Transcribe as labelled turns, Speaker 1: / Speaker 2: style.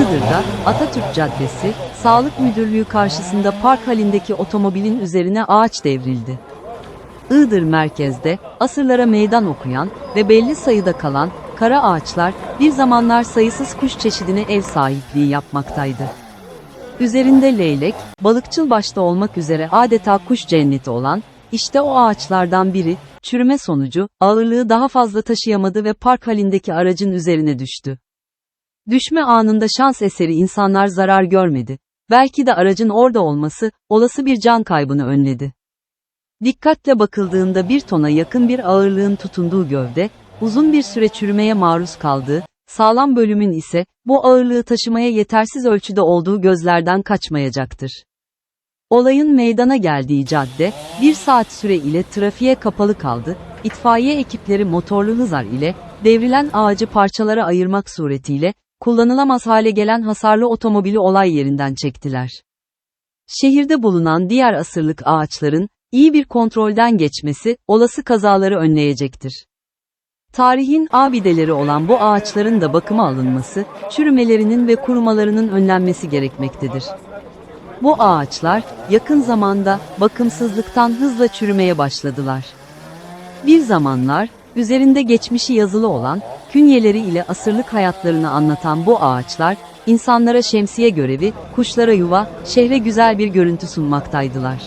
Speaker 1: Iğdır'da Atatürk Caddesi, Sağlık Müdürlüğü karşısında park halindeki otomobilin üzerine ağaç devrildi. Iğdır merkezde asırlara meydan okuyan ve belli sayıda kalan kara ağaçlar bir zamanlar sayısız kuş çeşidine ev sahipliği yapmaktaydı. Üzerinde leylek, balıkçıl başta olmak üzere adeta kuş cenneti olan, işte o ağaçlardan biri, çürüme sonucu, ağırlığı daha fazla taşıyamadı ve park halindeki aracın üzerine düştü. Düşme anında şans eseri insanlar zarar görmedi. Belki de aracın orada olması, olası bir can kaybını önledi. Dikkatle bakıldığında bir tona yakın bir ağırlığın tutunduğu gövde, uzun bir süre çürümeye maruz kaldığı, sağlam bölümün ise, bu ağırlığı taşımaya yetersiz ölçüde olduğu gözlerden kaçmayacaktır. Olayın meydana geldiği cadde, bir saat süre ile trafiğe kapalı kaldı, itfaiye ekipleri motorlu hızar ile, devrilen ağacı parçalara ayırmak suretiyle, kullanılamaz hale gelen hasarlı otomobili olay yerinden çektiler. Şehirde bulunan diğer asırlık ağaçların, iyi bir kontrolden geçmesi, olası kazaları önleyecektir. Tarihin abideleri olan bu ağaçların da bakıma alınması, çürümelerinin ve kurumalarının önlenmesi gerekmektedir. Bu ağaçlar, yakın zamanda, bakımsızlıktan hızla çürümeye başladılar. Bir zamanlar, üzerinde geçmişi yazılı olan, künyeleri ile asırlık hayatlarını anlatan bu ağaçlar, insanlara şemsiye görevi, kuşlara yuva, şehre güzel bir görüntü sunmaktaydılar.